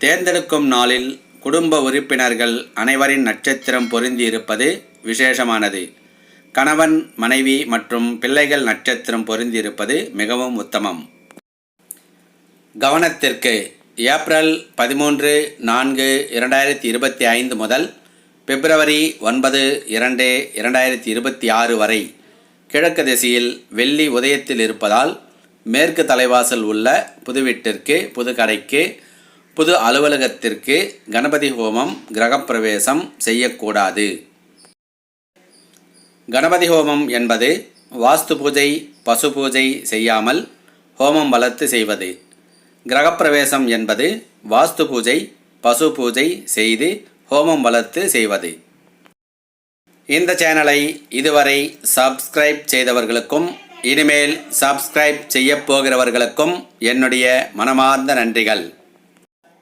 தேர்ந்தெடுக்கும் நாளில் குடும்ப உறுப்பினர்கள் அனைவரின் நட்சத்திரம் பொருந்தி இருப்பது விசேஷமானது. கணவன் மனைவி மற்றும் பிள்ளைகள் நட்சத்திரம் பொருந்தி இருப்பது மிகவும் உத்தமம். கவனத்திற்கு ஏப்ரல் பதிமூன்று நான்கு இரண்டாயிரத்தி இருபத்தி ஐந்து முதல் பிப்ரவரி ஒன்பது இரண்டு இரண்டாயிரத்தி இருபத்தி ஆறு வரை கிழக்கு திசையில் வெள்ளி உதயத்தில் இருப்பதால் மேற்கு தலைவாசல் உள்ள புதுவீட்டிற்கு புதுக்கடைக்கு புது கடைக்கு புது அலுவலகத்திற்கு கணபதி ஹோமம் கிரகப்பிரவேசம் செய்யக்கூடாது. கணபதி ஹோமம் என்பது வாஸ்து பூஜை பசு பூஜை செய்யாமல் ஹோமம் வளர்த்து செய்வது. கிரகப்பிரவேசம் என்பது வாஸ்து பூஜை பசு பூஜை செய்து ஹோமம் வளர்த்து செய்வது. இந்த சேனலை இதுவரை சப்ஸ்கிரைப் செய்தவர்களுக்கும் இனிமேல் சப்ஸ்கிரைப் செய்யப் போகிறவர்களுக்கும் என்னுடைய மனமார்ந்த நன்றிகள்.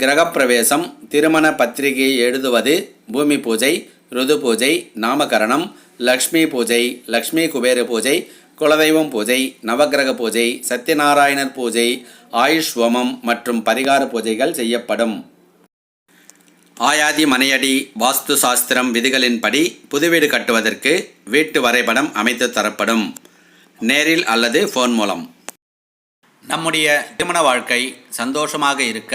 கிரகப்பிரவேசம் திருமண பத்திரிகை எழுதுவது பூமி பூஜை ருது பூஜை நாமகரணம் லக்ஷ்மி பூஜை லக்ஷ்மி குபேர பூஜை குலதெய்வம் பூஜை நவக்கிரக பூஜை சத்யநாராயணர் பூஜை ஆயுஷ் ஹோமம் மற்றும் பரிகார பூஜைகள் செய்யப்படும். ஆயாதி மனையடி வாஸ்து சாஸ்திரம் விதிகளின்படி புதுவீடு கட்டுவதற்கு வீட்டு வரைபடம் அமைத்து தரப்படும். நேரில் அல்லது ஃபோன் மூலம். நம்முடைய திருமண வாழ்க்கை சந்தோஷமாக இருக்க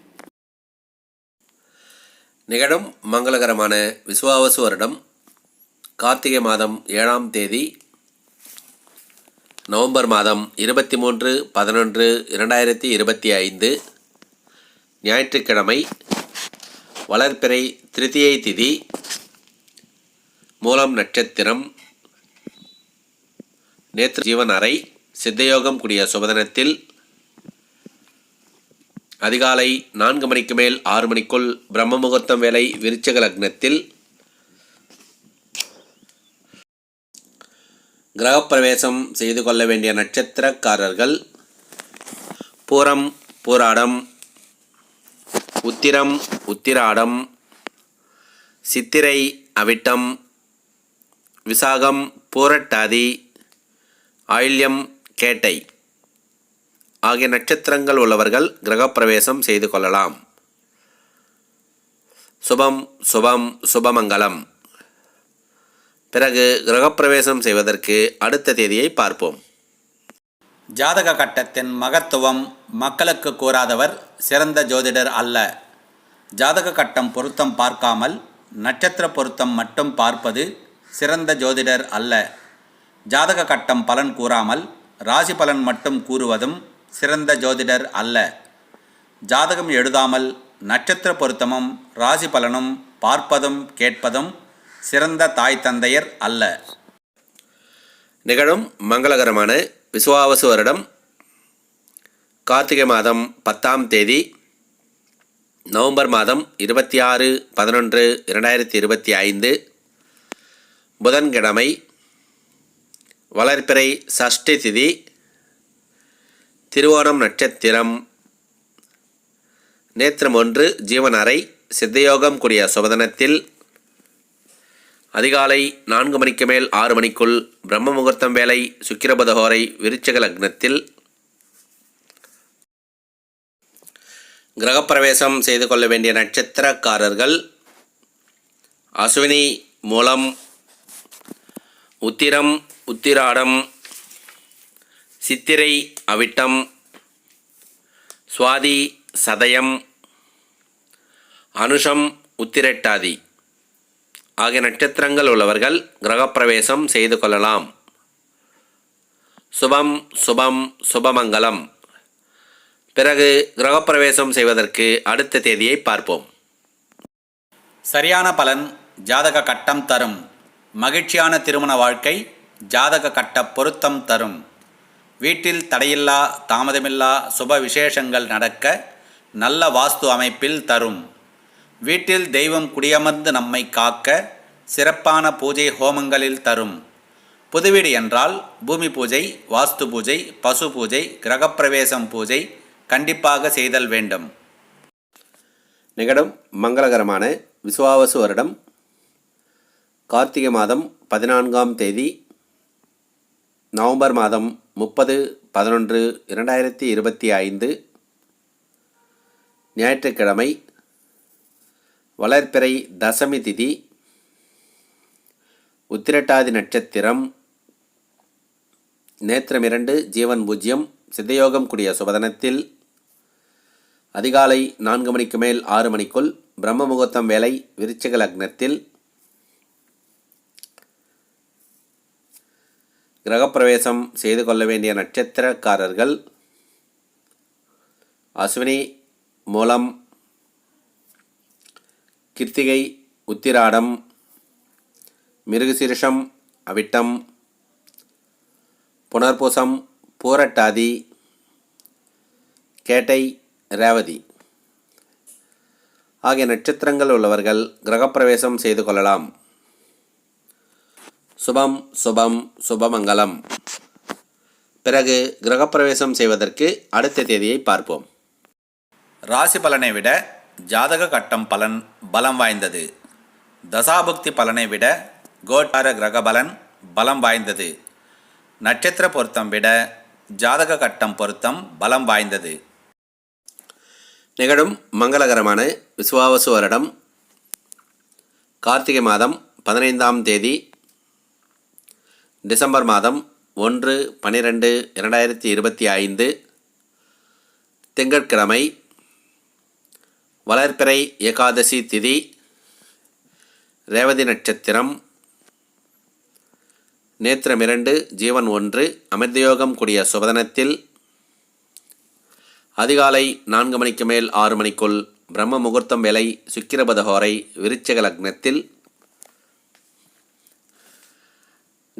நிகழும் மங்களகரமான விசுவாவசு வருடம் கார்த்திகை மாதம் ஏழாம் தேதி நவம்பர் மாதம் இருபத்தி மூன்று பதினொன்று இரண்டாயிரத்தி இருபத்தி ஐந்து ஞாயிற்றுக்கிழமை வளர்பிறை திருதியை திதி மூலம் நட்சத்திரம் நேற்று ஜீவன் அறை சித்தயோகம் கூடிய சுபதனத்தில் அதிகாலை நான்கு மணிக்கு மேல் ஆறு மணிக்குள் பிரம்ம முகூர்த்தம் வேலை விருச்சக லக்னத்தில் கிரகப்பிரவேசம் செய்து கொள்ள வேண்டிய நட்சத்திரக்காரர்கள் பூரம் பூராடம் உத்திரம் உத்திராடம் சித்திரை அவிட்டம் விசாகம் பூரட்டாதி ஆயில்யம் கேட்டை. ஆகிய நட்சத்திரங்கள் உள்ளவர்கள் கிரகப்பிரவேசம் செய்து கொள்ளலாம். சுபம் சுபம் சுபமங்கலம். பிறகு கிரகப்பிரவேசம் செய்வதற்கு அடுத்த தேதியை பார்ப்போம். ஜாதக கட்டத்தின் மகத்துவம் மக்களுக்கு கூறாதவர் சிறந்த ஜோதிடர் அல்ல. ஜாதக கட்டம் பொருத்தம் பார்க்காமல் நட்சத்திர பொருத்தம் மட்டும் பார்ப்பது சிறந்த ஜோதிடர் அல்ல. ஜாதக கட்டம் பலன் கூறாமல் ராசி பலன் மட்டும் கூறுவதும் சிறந்த ஜோதிடர் அல்ல. ஜாதகம் எழுதாமல் நட்சத்திர பொருத்தமும் ராசி பலனும் பார்ப்பதும் கேட்பதும் சிறந்த தாய் தந்தையர் அல்ல. நிகழும் மங்களகரமான விசுவாவசு வருடம் கார்த்திகை மாதம் பத்தாம் தேதி நவம்பர் மாதம் இருபத்தி ஆறு பதினொன்று இரண்டாயிரத்தி இருபத்தி ஐந்து புதன்கிழமை வளர்ப்பிறை சஷ்டி திதி திருவோணம் நட்சத்திரம். நேத்திரம் ஒன்று ஜீவனறை சித்தயோகம் கூடிய சுபதனத்தில் அதிகாலை நான்கு மணிக்கு மேல் ஆறு மணிக்குள் பிரம்ம முகூர்த்தம் வேலை சுக்கிரபதகோரை விருச்சக லக்னத்தில் கிரகப்பிரவேசம் செய்து கொள்ள வேண்டிய நட்சத்திரக்காரர்கள் அஸ்வினி மூலம் உத்திரம் உத்திராடம் சித்திரை அவிட்டம் சுவாதி சதயம் அனுஷம் உத்திரட்டாதி. ஆகிய நட்சத்திரங்கள் உள்ளவர்கள் கிரகப்பிரவேசம் செய்து கொள்ளலாம். சுபம் சுபம் சுபமங்கலம். பிறகு கிரகப்பிரவேசம் செய்வதற்கு அடுத்த தேதியை பார்ப்போம். சரியான பலன் ஜாதக கட்டம் தரும். மகிழ்ச்சியான திருமண வாழ்க்கை ஜாதக கட்ட பொருத்தம் தரும். வீட்டில் தடையில்லா தாமதமில்லா சுப விசேஷங்கள் நடக்க நல்ல வாஸ்து அமைப்பில் தரும். வீட்டில் தெய்வம் குடியமர்ந்து நம்மை காக்க சிறப்பான பூஜை ஹோமங்களில் தரும். புதுவீடு என்றால் பூமி பூஜை வாஸ்து பூஜை பசு பூஜை கிரகப்பிரவேசம் பூஜை கண்டிப்பாக செய்தல் வேண்டும். நிகழும் மங்களகரமான விசுவாவசு வருடம் கார்த்திகை மாதம் பதினான்காம் தேதி நவம்பர் மாதம் முப்பது பதினொன்று இரண்டாயிரத்தி இருபத்தி ஐந்து. ஞாயிற்றுக்கிழமை வளர்ப்பிறை தசமி திதி உத்திரட்டாதி நட்சத்திரம். நேத்திரம் இரண்டு ஜீவன் பூஜ்யம் சித்தயோகம் கூடிய சுபதனத்தில் அதிகாலை நான்கு மணிக்கு மேல் ஆறு மணிக்குள் பிரம்ம முகூர்த்தம் வேலை விருச்சிக லக்னத்தில் கிரகப்பிரவேசம் செய்து கொள்ள வேண்டிய நட்சத்திரக்காரர்கள் அஸ்வினி மூலம் கிருத்திகை உத்திராடம் மிருகசீரிஷம் அவிட்டம் புனர்பூசம் பூரட்டாதி கேட்டை ரேவதி ஆகிய நட்சத்திரங்கள் உள்ளவர்கள் கிரகப்பிரவேசம் செய்து கொள்ளலாம். சுபம் சுபம் சுபமங்கலம். பிறகு கிரகப்பிரவேசம் செய்வதற்கு அடுத்த தேதியை பார்ப்போம். ராசி பலனை விட ஜாதக கட்டம் பலன் பலம் வாய்ந்தது. தசாபுக்தி பலனை விட கோட்டார கிரக பலன் பலம் வாய்ந்தது. நட்சத்திர பொருத்தம் விட ஜாதக கட்டம் பொருத்தம் பலம் வாய்ந்தது. நிகழும் மங்களகரமான விசுவாவசு வருடம் கார்த்திகை மாதம் பதினைந்தாம் தேதி டிசம்பர் மாதம் ஒன்று பனிரெண்டு இரண்டாயிரத்தி இருபத்தி ஐந்து. திங்கட்கிழமை வளர்ப்பிறை ஏகாதசி திதி ரேவதி நட்சத்திரம். நேத்திரம் இரண்டு ஜீவன் ஒன்று அமிர்தயோகம் கூடிய சுபதனத்தில் அதிகாலை நான்கு மணிக்கு மேல் ஆறு மணிக்குள் பிரம்ம முகூர்த்தம் வேலை சுக்கிரபதஹோரை விருச்சக லக்னத்தில்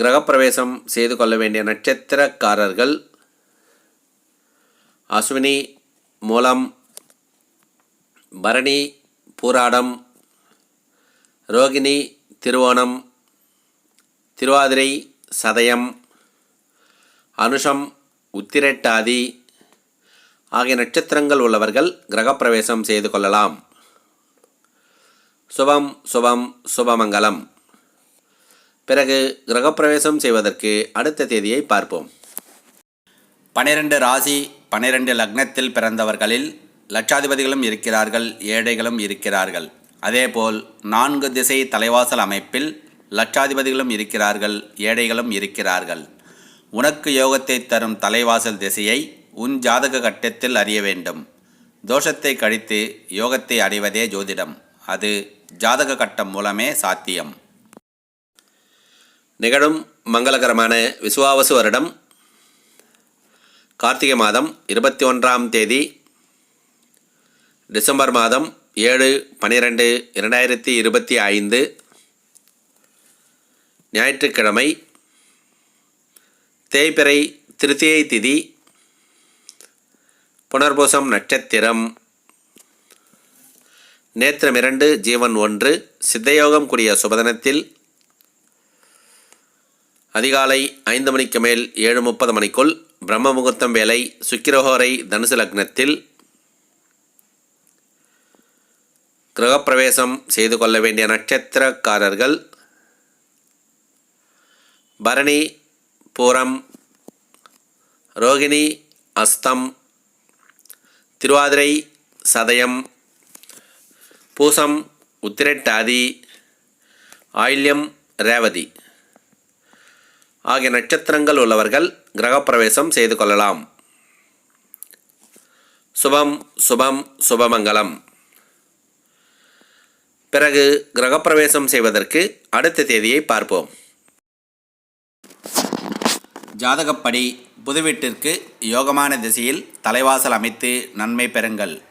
கிரகப்பிரவேசம் செய்து கொள்ள வேண்டிய நட்சத்திரக்காரர்கள் அஸ்வினி மூலம் பரணி பூராடம் ரோகிணி திருவோணம் திருவாதிரை சதயம் அனுஷம் உத்திரட்டாதி ஆகிய நட்சத்திரங்கள் உள்ளவர்கள் கிரகப்பிரவேசம் செய்து கொள்ளலாம். சுபம் சுபம் சுபமங்கலம். பிறகு கிரகப்பிரவேசம் செய்வதற்கு அடுத்த தேதியை பார்ப்போம். பனிரெண்டு ராசி பனிரெண்டு லக்னத்தில் பிறந்தவர்களில் லட்சாதிபதிகளும் இருக்கிறார்கள் ஏழைகளும் இருக்கிறார்கள். அதேபோல் நான்கு திசை தலைவாசல் அமைப்பில் லட்சாதிபதிகளும் இருக்கிறார்கள் ஏழைகளும் இருக்கிறார்கள். உனக்கு யோகத்தை தரும் தலைவாசல் திசையை உன் ஜாதக கட்டத்தில் அறிய வேண்டும். தோஷத்தை கழித்து யோகத்தை அடைவதே ஜோதிடம். அது ஜாதக கட்டம் மூலமே சாத்தியம். நிகழும் மங்களகரமான விசுவாவசு வருடம் கார்த்திகை மாதம் இருபத்தி ஒன்றாம் தேதி டிசம்பர் மாதம் ஏழு பனிரெண்டு இரண்டாயிரத்தி இருபத்தி ஐந்து ஞாயிற்றுக்கிழமை தேய்பிறை திருத்தியை திதி புனர்பூசம் நட்சத்திரம் நேத்திரம் இரண்டு ஜீவன் ஒன்று சித்தயோகம் கூடிய சுபதனத்தில் அதிகாலை ஐந்து மணிக்கு மேல் ஏழு முப்பது மணிக்குள் பிரம்ம முகூர்த்தம் வேலை சுக்கிரஹோரை தனுசு லக்னத்தில் கிரகப்பிரவேசம் செய்து கொள்ள வேண்டிய நட்சத்திரக்காரர்கள் பரணி பூரம் ரோகிணி அஸ்தம் திருவாதிரை சதயம் பூசம் உத்திரட்டாதி ஆயில்யம் ரேவதி. ஆகிய நட்சத்திரங்கள் உள்ளவர்கள் கிரகப்பிரவேசம் செய்து கொள்ளலாம். சுபம் சுபம் சுபமங்கலம். பிறகு கிரகப்பிரவேசம் செய்வதற்கு அடுத்த தேதியை பார்ப்போம். ஜாதகப்படி புதுவீட்டிற்கு யோகமான திசையில் தலைவாசல் அமைத்து நன்மை பெறுங்கள்.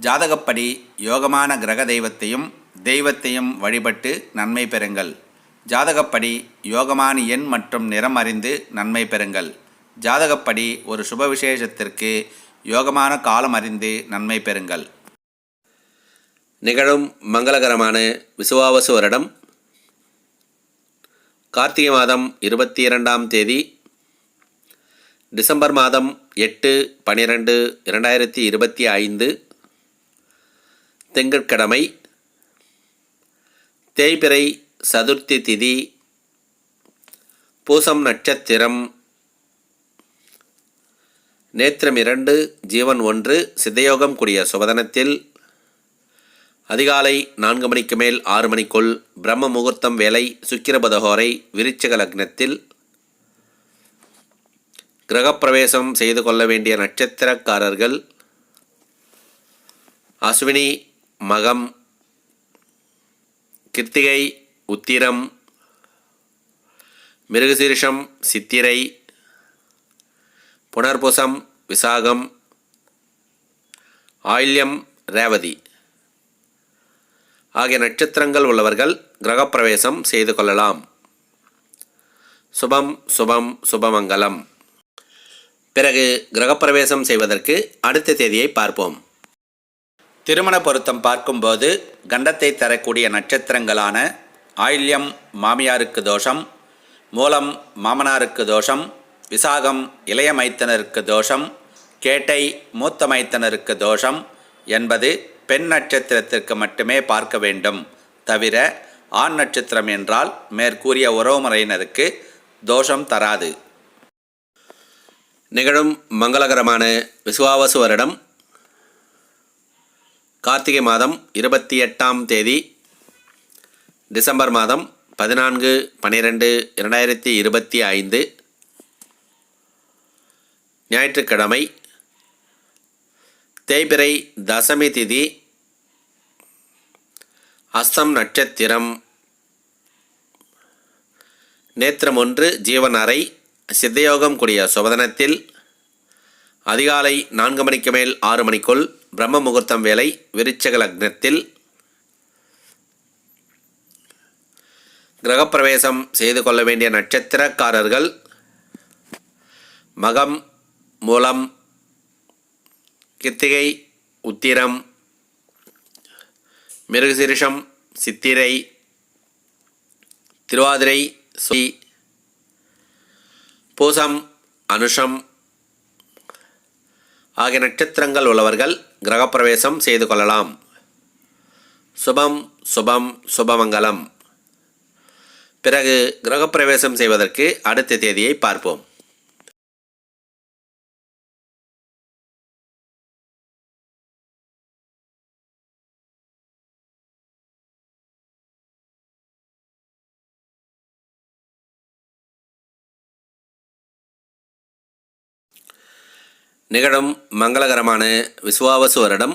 ஜாதகப்படி யோகமான கிரக தெய்வத்தையும் தெய்வத்தையும் வழிபட்டு நன்மை பெறுங்கள். ஜாதகப்படி யோகமான எண் மற்றும் நிறம் அறிந்து நன்மை பெறுங்கள். ஜாதகப்படி ஒரு சுப விசேஷத்திற்கு யோகமான காலம் அறிந்து நன்மை பெறுங்கள். நிகழும் மங்களகரமான விசுவாவசு வருடம். கார்த்திகை மாதம் இருபத்தி இரண்டாம் தேதி. டிசம்பர் மாதம் எட்டு பனிரெண்டு இரண்டாயிரத்தி இருபத்தி ஐந்து. திங்கட்கிழமை. தேய்பிறை சதுர்த்தி திதி பூசம் நட்சத்திரம் நேத்திரம் இரண்டு ஜீவன் ஒன்று சித்தயோகம் கூடிய சுபதனத்தில் அதிகாலை நான்கு மணிக்கு மேல் ஆறு மணிக்குள் பிரம்ம முகூர்த்தம் வேலை சுக்கிரபதகோரை விருச்சக லக்னத்தில் கிரகப்பிரவேசம் செய்து கொள்ள வேண்டிய நட்சத்திரக்காரர்கள் அஸ்வினி மகம் கிருத்திகை உத்திரம் மிருகசீரிஷம் சித்திரை புனர்புசம் விசாகம் ஆயில்யம் ரேவதி. ஆகிய நட்சத்திரங்கள் உள்ளவர்கள் கிரகப்பிரவேசம் செய்து கொள்ளலாம். சுபம் சுபம் சுபமங்கலம். பிறகு கிரகப்பிரவேசம் செய்வதற்கு அடுத்த தேதியை பார்ப்போம். திருமண பொருத்தம் பார்க்கும்போது கண்டத்தை தரக்கூடிய நட்சத்திரங்களான ஆயில்யம் மாமியாருக்கு தோஷம் மூலம் மாமனாருக்கு தோஷம் விசாகம் இளைய மைத்தனருக்கு தோஷம் கேட்டை மூத்த மைத்தனருக்கு தோஷம் என்பது பெண் நட்சத்திரத்திற்கு மட்டுமே பார்க்க வேண்டும். தவிர ஆண் நட்சத்திரம் என்றால் மேற்கூறிய உறவுமுறையினருக்கு தோஷம் தராது. நிகழும் மங்களகரமான விசுவாவசு வருடம் கார்த்திகை மாதம் இருபத்தி எட்டாம் தேதி டிசம்பர் மாதம் பதினான்கு பன்னிரெண்டு இரண்டாயிரத்தி இருபத்தி ஐந்து. ஞாயிற்றுக்கிழமை தேய்பிறை தசமி திதி அஸ்தம் நட்சத்திரம். நேத்திரம் ஒன்று ஜீவன் அறை சித்தயோகம் கூடிய சுபதனத்தில் அதிகாலை நான்கு மணிக்கு மேல் ஆறு மணிக்குள் பிரம்ம முகூர்த்தம் வேலை விருச்சக லக்னத்தில் கிரகப்பிரவேசம் செய்து கொள்ள வேண்டிய நட்சத்திரக்காரர்கள் மகம் மூலம் கித்திகை உத்திரம் மிருகசிரிஷம் சித்திரை திருவாதிரை சுதி பூசம் அனுஷம் ஆகிய நட்சத்திரங்கள் உள்ளவர்கள் கிரகப்பிரவேசம் செய்து கொள்ளலாம். சுபம் சுபம் சுபமங்கலம். பிறகு கிரகப்பிரவேசம் செய்வதற்கு அடுத்த தேதியை பார்ப்போம். நிகழும் மங்களகரமான விசுவாவசு வருடம்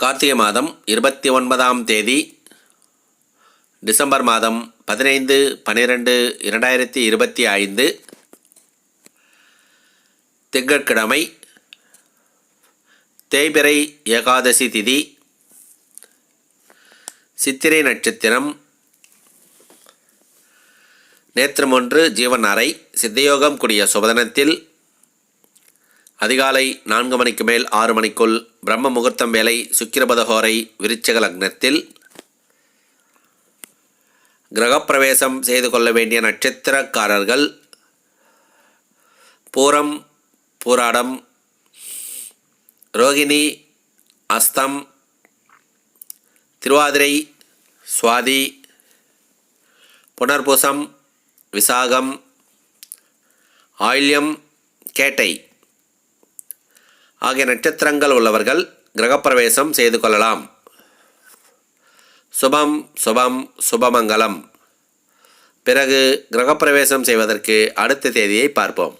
கார்த்திகை மாதம் இருபத்தி ஒன்பதாம் தேதி டிசம்பர் மாதம் பதினைந்து பன்னிரெண்டு இரண்டாயிரத்தி இருபத்தி ஐந்து திங்கட்கிழமை தேய்பிறை ஏகாதசி திதி சித்திரை நட்சத்திரம் நேத்திரம் ஒன்று ஜீவன் அறை சித்தயோகம் கூடிய சுபதனத்தில் அதிகாலை நான்கு மணிக்கு மேல் ஆறு மணிக்குள் பிரம்ம முகூர்த்தம் வேலை சுக்கிரபதஹோரை விருச்சக லக்னத்தில் கிரகப்பிரவேசம் செய்து கொள்ள வேண்டிய நட்சத்திரக்காரர்கள் பூரம் பூராடம் ரோகிணி அஸ்தம் திருவாதிரை சுவாதி புனர்பூசம் விசாகம் ஆயில்யம் கேட்டை ஆகிய நட்சத்திரங்கள் உள்ளவர்கள் கிரகப்பிரவேசம் செய்து கொள்ளலாம். சுபம் சுபம் சுபமங்கலம். பிறகு கிரகப்பிரவேசம் செய்வதற்கு அடுத்த தேதியை பார்ப்போம்.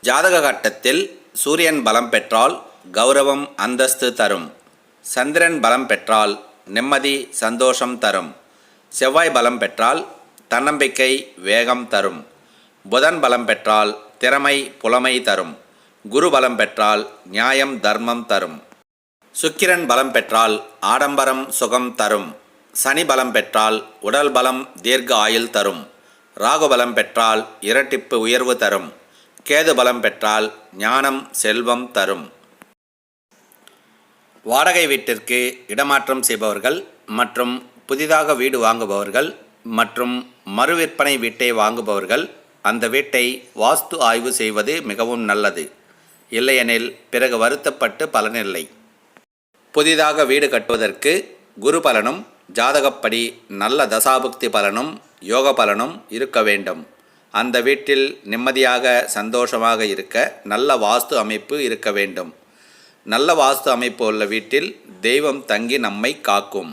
ஜாதக கட்டத்தில் சூரியன் பலம் பெற்றால் கௌரவம் அந்தஸ்து தரும். சந்திரன் பலம் பெற்றால் நிம்மதி சந்தோஷம் தரும். செவ்வாய் பலம் பெற்றால் தன்னம்பிக்கை வேகம் தரும். புதன் பலம் பெற்றால் திறமை புலமை தரும். குரு பலம் பெற்றால் நியாயம் தர்மம் தரும். சுக்கிரன் பலம் பெற்றால் ஆடம்பரம் சுகம் தரும். சனி பலம் பெற்றால் உடல் பலம் தீர்க்க ஆயுள் தரும். ராகு பலம் பெற்றால் இரட்டிப்பு உயர்வு தரும். கேது பலம் பெற்றால் ஞானம் செல்வம் தரும். வாடகை வீட்டிற்கு இடமாற்றம் செய்பவர்கள் மற்றும் புதிதாக வீடு வாங்குபவர்கள் மற்றும் மறுவிற்பனை வீட்டை வாங்குபவர்கள் அந்த வீட்டை வாஸ்து ஆய்வு செய்வது மிகவும் நல்லது. இல்லையெனில் பிறகு வருத்தப்பட்டு பலனில்லை புதிதாக வீடு கட்டுவதற்கு குரு பலனும் ஜாதகப்படி நல்ல தசாபுக்தி பலனும் யோக பலனும் இருக்க வேண்டும். அந்த வீட்டில் நிம்மதியாக சந்தோஷமாக இருக்க நல்ல வாஸ்து அமைப்பு இருக்க வேண்டும். நல்ல வாஸ்து அமைப்பு உள்ள வீட்டில் தெய்வம் தங்கி நம்மை காக்கும்.